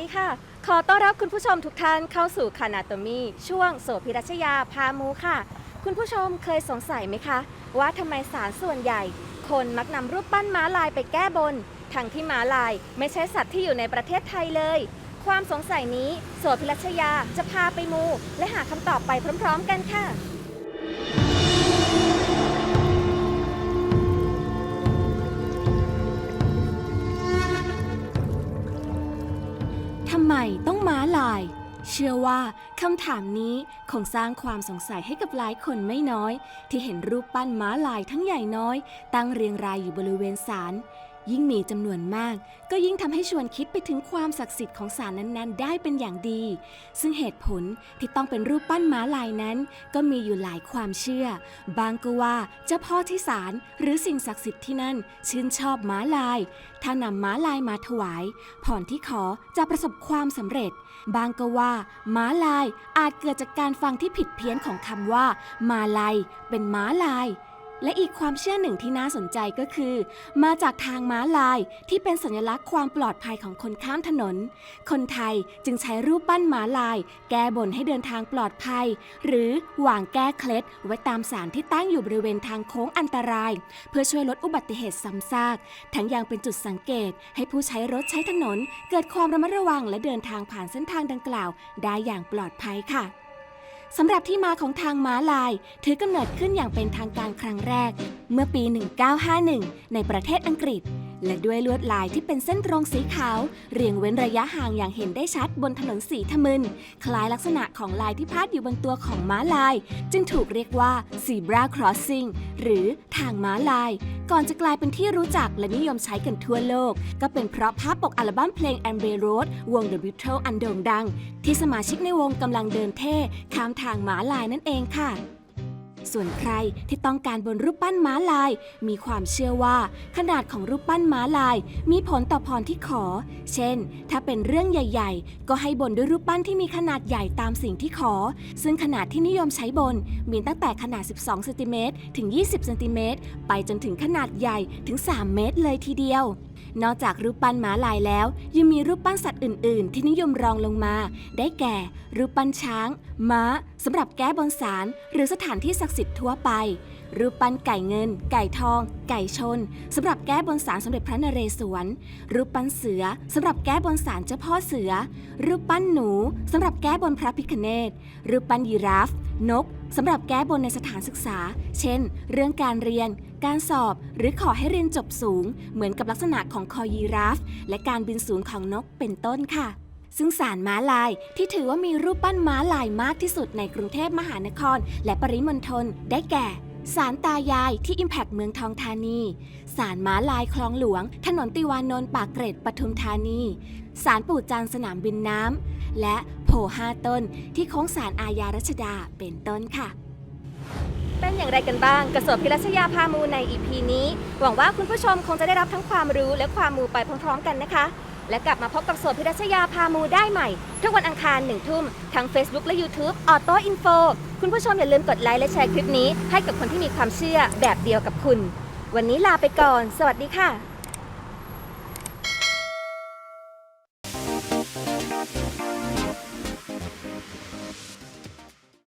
ดีค่ะ ขอต้อนรับคุณผู้ชมทุกท่านเข้าสู่คานาโตมีช่วงโสภิรัชยาพามูค่ะ คุณผู้ชมเคยสงสัยไหมคะ ว่าทำไมสารส่วนใหญ่ คนมักนำรูปปั้นม้าลายไปแก้บน ทั้งที่ม้าลายไม่ใช่สัตว์ที่อยู่ในประเทศไทยเลย ความสงสัยนี้โสภิรัชยาจะพาไปมู และหาคำตอบไปพร้อม ๆ กันค่ะ ไมต้องม้าลาย เชื่อว่าคำถามนี้คงสร้างความสงสัยให้กับหลายคนไม่น้อย ที่เห็นรูปปั้นม้าลายทั้งใหญ่น้อย ตั้งเรียงรายอยู่บริเวณศาล ยิ่งมีจำนวนมาก ก็ยิ่งทำให้ชวนคิดไปถึงความศักดิ์สิทธิ์ของศาลนั้นๆ ได้เป็นอย่างดี ซึ่งเหตุผลที่ต้องเป็นรูปปั้นม้าลายนั้น ก็มีอยู่หลายความเชื่อ บางก็ว่าเจ้าพ่อที่ศาลหรือสิ่งศักดิ์สิทธิ์ที่นั่น ชื่นชอบม้าลาย ถ้านำม้าลายมาถวายพรที่ขอจะประสบความสำเร็จ บางก็ว่า ม้าลายอาจเกิดจากการฟังที่ผิดเพี้ยนของคำว่า มาลายเป็นม้าลาย และอีกความเชื่อหนึ่งที่น่าสนใจก็คือ มาจากทางม้าลายที่เป็นสัญลักษณ์ความปลอดภัยของคนข้ามถนน คนไทยจึงใช้รูปปั้นม้าลาย แก้บนให้เดินทางปลอดภัย หรือวางแก้เคล็ดไว้ตามสารที่ตั้งอยู่บริเวณทางโค้งอันตราย เพื่อช่วยลดอุบัติเหตุซ้ำซาก ทั้งยังเป็นจุดสังเกต ให้ผู้ใช้รถใช้ถนน เกิดความระมัดระวังและเดินทางผ่านเส้นทางดังกล่าว ได้อย่างปลอดภัยค่ะ สำหรับที่มาของทางม้าลาย ถือกำเนิดขึ้นอย่างเป็นทางการครั้งแรก เมื่อปี 1951 ในประเทศอังกฤษ และด้วยลวดลายที่เป็นเส้นตรงสีขาว เรียงเว้นระยะห่างอย่างเห็นได้ชัดบนถนนสีทมึน คล้ายลักษณะของลายที่พาดอยู่บนตัวของม้าลาย จึงถูกเรียกว่า zebra crossing หรือทางม้าลาย ก่อนจะกลายเป็นที่รู้จักและนิยมใช้กันทั่วโลก ก็เป็นเพราะภาพปกอัลบั้มเพลง Amber Road วง The Beatles อันโด่งดัง ที่สมาชิกในวงกำลังเดินเท่ข้ามทางม้าลายนั่นเองค่ะ ส่วนใครที่ต้องการบนรูปปั้นม้าลาย มีความเชื่อว่า ขนาดของรูปปั้นม้าลาย มีผลต่อพรที่ขอ เช่น ถ้าเป็นเรื่องใหญ่ ๆ ก็ให้บนด้วยรูปปั้นที่มีขนาดใหญ่ตามสิ่งที่ขอ ซึ่งขนาดที่นิยมใช้บน มีตั้งแต่ขนาด 12เซนติเมตรถึง 20เซนติเมตรไปจนถึงขนาดใหญ่ถึง 3 เมตรเลยทีเดียว นอกจากรูปปั้นหมาลายแล้ว ยังมีรูปปั้นสัตว์อื่น ๆ ที่นิยมรองลงมา ได้แก่ รูปปั้นช้าง ม้าสำหรับแก้บนศาลหรือสถานที่ศักดิ์สิทธิ์ทั่วไป รูปปั้นไก่เงิน ไก่ทอง ไก่ชนสำหรับแก้บนศาลสมเด็จพระนเรศวร รูปปั้นเสือสำหรับแก้บนศาลเจ้าพ่อเสือ รูปปั้นหนูสำหรับแก้บนพระพิคเนตรูปปั้นยีราฟ นก สำหรับแก้บนในสถานศึกษา เช่น เรื่องการเรียน การสอบ หรือขอให้เรียนจบสูง เหมือนกับลักษณะของคอยีราฟ และการบินสูงของนกเป็นต้นค่ะ ซึ่งสารม้าลายที่ถือว่ามีรูปปั้นม้าลายมากที่สุดในกรุงเทพมหานคร และปริมณฑลได้แก่สารตายายที่ Impact เมืองทองธานี สารม้าลายคลองหลวง ถนนติวานนท์ปากเกร็ดปทุมธานี สารปู่จันสนามบินน้ำ และ ห้าต้น ที่โค้งสารอาญารัชดาเป็นต้นค่ะ เป็นอย่างไรกันบ้างกระสบพิรัชยาพามูในอีพีนี้ หวังว่าคุณผู้ชมคงจะได้รับทั้งความรู้และความมูไปพร้อมๆกันนะคะ และกลับมาพบกับสวดพิรัชยาพามูได้ใหม่ ทุกวันอังคารหนึ่งทุ่มทั้ง Facebook และ YouTube ออโต้อินโฟคุณผู้ชมอย่าลืมกดไลค์และแชร์คลิปนี้ ให้กับคนที่มีความเชื่อแบบเดียวกับคุณ วันนี้ลาไปก่อน สวัสดีค่ะ